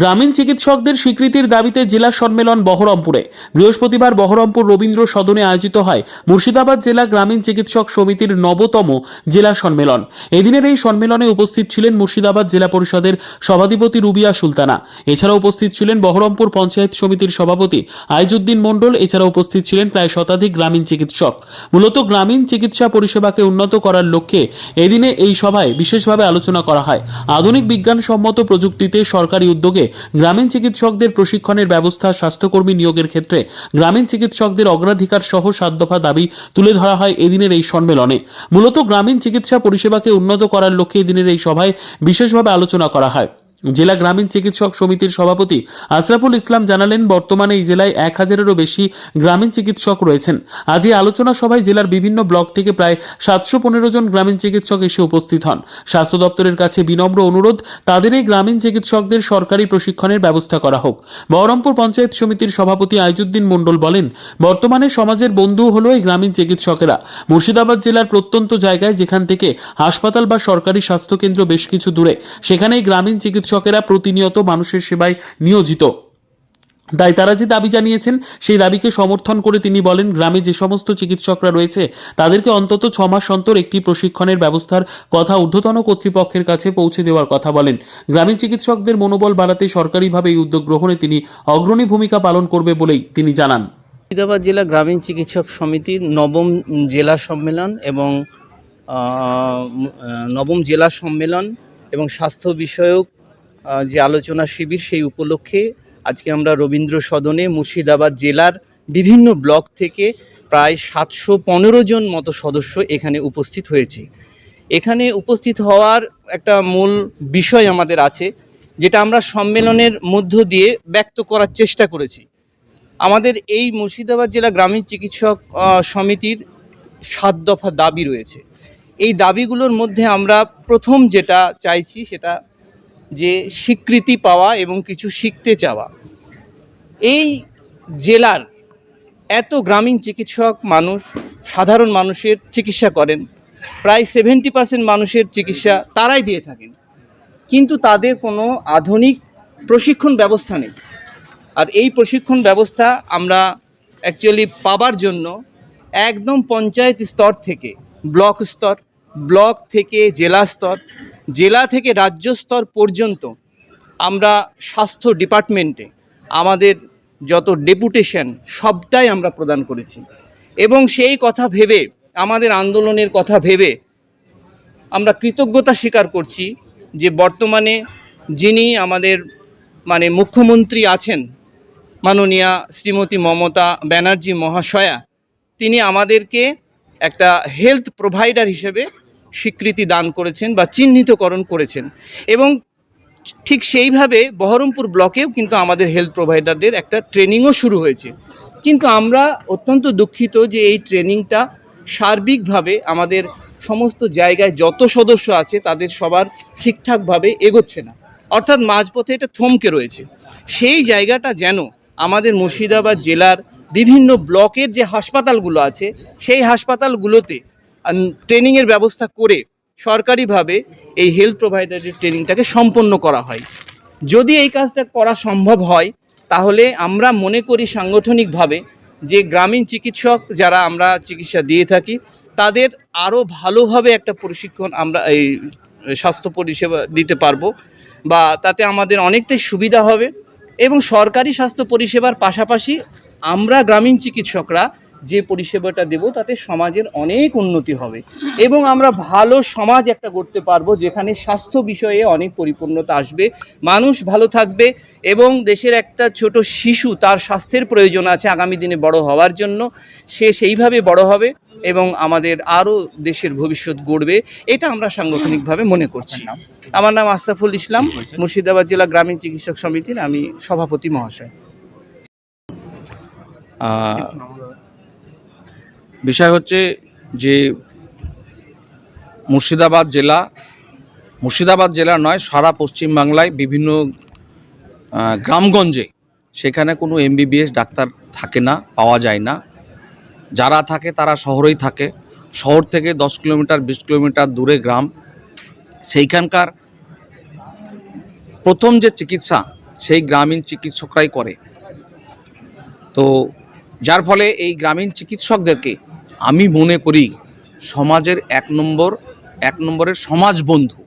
গ্রামীণ চিকিৎসকদের স্বীকৃতির দাবিতে জেলা সম্মেলন বহরমপুরে। বৃহস্পতিবার বহরমপুর রবীন্দ্র সদনে আয়োজিত হয় মুর্শিদাবাদ জেলা গ্রামীণ চিকিৎসক সমিতির নবতম জেলা সম্মেলন। এদিনের এই সম্মেলনে উপস্থিত ছিলেন মুর্শিদাবাদ জেলা পরিষদের সভাধিপতি রুবিয়া সুলতানা। এছাড়া উপস্থিত ছিলেন বহরমপুর পঞ্চায়েত সমিতির সভাপতি আইজুদ্দিন মণ্ডল। এছাড়া উপস্থিত ছিলেন প্রায় শতাধিক গ্রামীণ চিকিৎসক। মূলত গ্রামীণ চিকিৎসা পরিষেবাকে উন্নত করার লক্ষ্যে এদিনে এই সভায় বিশেষভাবে আলোচনা করা হয়। আধুনিক বিজ্ঞানসম্মত প্রযুক্তিতে সরকারি উদ্যোগে গ্রামীণ চিকিৎসকদের প্রশিক্ষণের ব্যবস্থা স্বাস্থ্যকর্মী নিয়োগের ক্ষেত্রে গ্রামীণ চিকিৎসকদের অগ্রাধিকার সহ সাত দফা দাবি তুলে ধরা হয় এদিনের এই সম্মেলনে। মূলত গ্রামীণ চিকিৎসা পরিষেবাকে উন্নত করার লক্ষ্যে এদিনের এই সভায় বিশেষভাবে আলোচনা করা হয়। জেলা গ্রামীণ চিকিৎসক সমিতির সভাপতি আশরাফুল ইসলাম জানালেন, বর্তমানে এই জেলায় এক হাজারেরও বেশি গ্রামীণ চিকিৎসক রয়েছেন। আজ এই আলোচনা সভায় জেলার বিভিন্ন ব্লক থেকে প্রায় সাতশো পনেরো জন গ্রামীণ চিকিৎসক এসে উপস্থিত হন। স্বাস্থ্য দপ্তরের কাছে বিনম্র অনুরোধ, তাদের এই গ্রামীণ চিকিৎসকদের সরকারি প্রশিক্ষণের ব্যবস্থা করা হোক। বহরমপুর পঞ্চায়েত সমিতির সভাপতি আইজুদ্দিন মণ্ডল বলেন, বর্তমানে সমাজের বন্ধু হলো এই গ্রামীণ চিকিৎসকেরা। মুর্শিদাবাদ জেলার প্রত্যন্ত জায়গায় যেখান থেকে হাসপাতাল বা সরকারি স্বাস্থ্যকেন্দ্র বেশ কিছু দূরে সেখানে এই গ্রামীণ চিকিৎসকেরা প্রতিনিয়ত মানুষের সেবায় নিয়োজিত। তাই তারা যে দাবি জানিয়েছেন, সেই দাবিকে সমর্থন করে তিনি বলেন, গ্রামে যে সমস্ত চিকিৎসকরা রয়েছে, তাদেরকে অন্তত ছ মাস অন্তর একটি প্রশিক্ষণের ব্যবস্থার কথা ঊর্ধ্বতন কর্তৃপক্ষের কাছে পৌঁছে দেওয়ার কথা বলেন। গ্রামীণ চিকিৎসকদের মনোবল বাড়াতে সরকারিভাবে এই উদ্যোগ গ্রহণে তিনি অগ্রণী ভূমিকা পালন করবে বলেই তিনি জানান। মুর্শিদাবাদ জেলা গ্রামীণ চিকিৎসক সমিতির নবম জেলা সম্মেলন এবং নবম জেলা সম্মেলন এবং স্বাস্থ্য বিষয়ক যে আলোচনা শিবির সেই উপলক্ষে আজকে আমরা রবীন্দ্র সদনে মুর্শিদাবাদ জেলার বিভিন্ন ব্লক থেকে প্রায় সাতশো পনেরো জন মতো সদস্য এখানে উপস্থিত হয়েছে। এখানে উপস্থিত হওয়ার একটা মূল বিষয় আমাদের আছে, যেটা আমরা সম্মেলনের মধ্য দিয়ে ব্যক্ত করার চেষ্টা করেছি। আমাদের এই মুর্শিদাবাদ জেলা গ্রামীণ চিকিৎসক সমিতির সাত দফা দাবি রয়েছে। এই দাবিগুলোর মধ্যে আমরা প্রথম যেটা চাইছি সেটা যে স্বীকৃতি পাওয়া এবং কিছু শিখতে চাওয়া। এই জেলার এত গ্রামীণ চিকিৎসক মানুষ, সাধারণ মানুষের চিকিৎসা করেন, প্রায় সেভেন্টি পার্সেন্ট মানুষের চিকিৎসা তারাই দিয়ে থাকেন। কিন্তু তাদের কোনো আধুনিক প্রশিক্ষণ ব্যবস্থা নেই। আর এই প্রশিক্ষণ ব্যবস্থা আমরা অ্যাকচুয়ালি পাবার জন্য একদম পঞ্চায়েত স্তর থেকে, ব্লক স্তর, ব্লক থেকে জেলা স্তর জেলা থেকে রাজ্য স্তর পর্যন্ত আমরা স্বাস্থ্য ডিপার্টমেন্টে আমাদের যত ডেপুটেশন সবটাই আমরা প্রদান করেছি। এবং সেই কথা ভেবে, আমাদের আন্দোলনের কথা ভেবে আমরা কৃতজ্ঞতা স্বীকার করছি যে বর্তমানে যিনি আমাদের মানে মুখ্যমন্ত্রী আছেন, মাননীয়া শ্রীমতী মমতা ব্যানার্জি মহাশয়া, তিনি আমাদেরকে একটা হেলথ প্রোভাইডার হিসেবে স্বীকৃতি দান করেছেন বা চিহ্নিতকরণ করেছেন। এবং ঠিক সেইভাবে বহরমপুর ব্লকেও কিন্তু আমাদের হেলথ প্রোভাইডারদের একটা ট্রেনিংও শুরু হয়েছে। কিন্তু আমরা অত্যন্ত দুঃখিত যে এই ট্রেনিংটা সার্বিকভাবে আমাদের সমস্ত জায়গায় যত সদস্য আছে তাদের সবার ঠিকঠাকভাবে এগোচ্ছে না। অর্থাৎ মাঝপথে এটা থমকে রয়েছে। সেই জায়গাটা যেন আমাদের মুর্শিদাবাদ জেলার বিভিন্ন ব্লকের যে হাসপাতালগুলো আছে, সেই হাসপাতালগুলোতে ট্রেনিংয়ের ব্যবস্থা করে সরকারিভাবে এই হেলথ প্রোভাইডারের ট্রেনিংটাকে সম্পন্ন করা হয়। যদি এই কাজটা করা সম্ভব হয়, তাহলে আমরা মনে করি সাংগঠনিকভাবে যে গ্রামীণ চিকিৎসক যারা আমরা চিকিৎসা দিয়ে থাকি, তাদের আরও ভালোভাবে একটা প্রশিক্ষণ আমরা এই স্বাস্থ্য পরিষেবা দিতে পারব বা তাতে আমাদের অনেকটাই সুবিধা হবে এবং সরকারি স্বাস্থ্য পরিষেবার পাশাপাশি আমরা গ্রামীণ চিকিৎসকরা যে পরিষেবাটা দেব তাতে সমাজের অনেক উন্নতি হবে। এবং আমরা ভালো সমাজ একটা করতে পারব যেখানে স্বাস্থ্য বিষয়ে অনেক পরিপূর্ণতা আসবে মানুষ ভালো থাকবে এবং দেশের একটা ছোট শিশু তার স্বাস্থ্যের প্রয়োজন আছে আগামী দিনে বড় হওয়ার জন্য সে সেইভাবে বড় হবে এবং আমাদের আরও দেশের ভবিষ্যৎ গড়বে এটা আমরা সাংগঠনিকভাবে মনে করছি। আমার নাম আস্তাফুল ইসলাম মুর্শিদাবাদ জেলা গ্রামীণ চিকিৎসক সমিতির আমি সভাপতি মহাশয়। বিষয় হচ্ছে যে মুর্শিদাবাদ জেলা মুর্শিদাবাদ জেলা নয়, সারা পশ্চিমবাংলায় বিভিন্ন গ্রামগঞ্জে সেখানে কোনো এমবিবিএস ডাক্তার থাকে না, পাওয়া যায় না। যারা থাকে তারা শহরেই থাকে। শহর থেকে দশ কিলোমিটার, বিশ কিলোমিটার দূরে গ্রাম। সেইখানকার প্রথম যে চিকিৎসা, সেই গ্রামীণ চিকিৎসকরাই করে। তো যার ফলে এই গ্রামীণ চিকিৎসকদেরকে আমি মনে করি সমাজের এক নম্বর, এক নম্বরের সমাজ বন্ধু।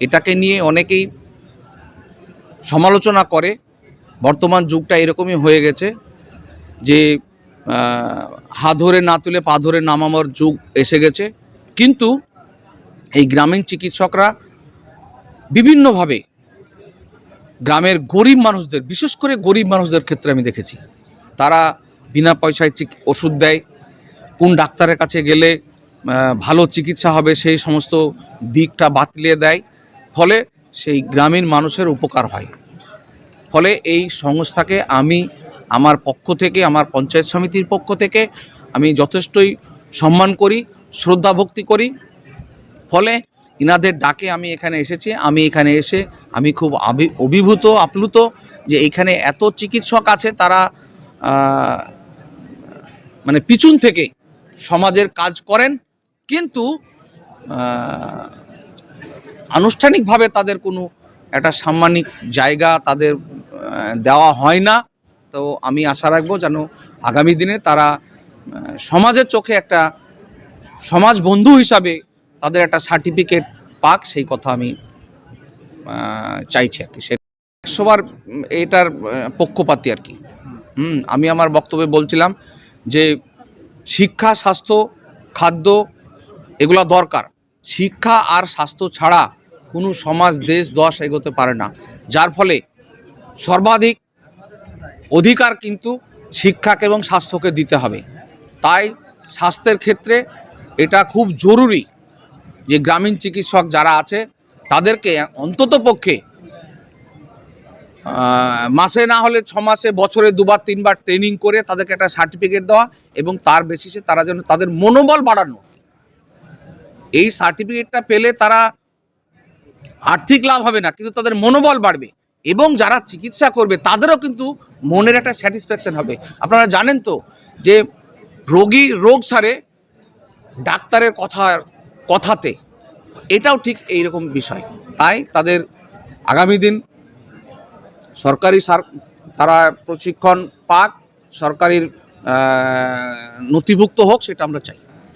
এটাকে নিয়ে অনেকেই সমালোচনা করে। বর্তমান যুগটা এরকমই হয়ে গেছে যে হা ধরে না তুলে পা ধরে নামানোর যুগ এসে গেছে। কিন্তু এই গ্রামীণ চিকিৎসকরা বিভিন্নভাবে গ্রামের গরিব মানুষদের, বিশেষ করে গরিব মানুষদের ক্ষেত্রে আমি দেখেছি। তারা বিনা পয়সায় ওষুধ দেয় কোন ডাক্তারের কাছে গেলে ভালো চিকিৎসা হবে সেই সমস্ত দিকটা বাতলিয়ে দেয়। ফলে সেই গ্রামীণ মানুষের উপকার হয়। ফলে এই সংস্থাকে আমি আমার পক্ষ থেকে, আমার পঞ্চায়েত সমিতির পক্ষ থেকে আমি যথেষ্টই সম্মান করি, শ্রদ্ধা ভক্তি করি। ফলে ইনাদের ডাকে আমি এখানে এসেছি। আমি এখানে এসে আমি খুব অভিভূত, আপ্লুত যে এখানে এত চিকিৎসক আছে তারা মানে পিছন থেকে সমাজের কাজ করেন, কিন্তু আনুষ্ঠানিকভাবে তাদের কোনো একটা সাম্মানিক জায়গা তাদের দেওয়া হয় না। তো আমি আশা রাখব যেন আগামী দিনে তারা সমাজের চোখে একটা সমাজ বন্ধু হিসাবে তাদের একটা সার্টিফিকেট পাক, সেই কথা আমি চাইছি আর কি। সে সবার, এটার পক্ষপাতী আর কি। হুম, আমি আমার বক্তব্যে বলছিলাম যে শিক্ষা, স্বাস্থ্য, খাদ্য এগুলো দরকার। শিক্ষা আর স্বাস্থ্য ছাড়া কোনো সমাজ, দেশ, দশ এগোতে পারে না। যার ফলে সর্বাধিক অধিকার কিন্তু শিক্ষাকে এবং স্বাস্থ্যকে দিতে হবে। তাই স্বাস্থ্যের ক্ষেত্রে এটা খুব জরুরি যে গ্রামীণ চিকিৎসক যারা আছে, তাদেরকে অন্তত পক্ষে মাসে না হলে ছ মাসে, বছরে দুবার, তিনবার ট্রেনিং করে তাদেরকে একটা সার্টিফিকেট দেওয়া এবং তার বেসিসে তারা যেন তাদের মনোবল বাড়ানো। এই সার্টিফিকেটটা পেলে তারা আর্থিক লাভ হবে না, কিন্তু তাদের মনোবল বাড়বে এবং যারা চিকিৎসা করবে তাদেরও কিন্তু মনের একটা স্যাটিসফ্যাকশান হবে। আপনারা জানেন তো যে রোগী রোগ সারে ডাক্তারের কথা, কথাতে, এটাও ঠিক এইরকম বিষয়। তাই তাদের আগামী দিন সরকারি সার তারা প্রশিক্ষণ পাক সরকারির নথিভুক্ত হোক সেটা আমরা চাই।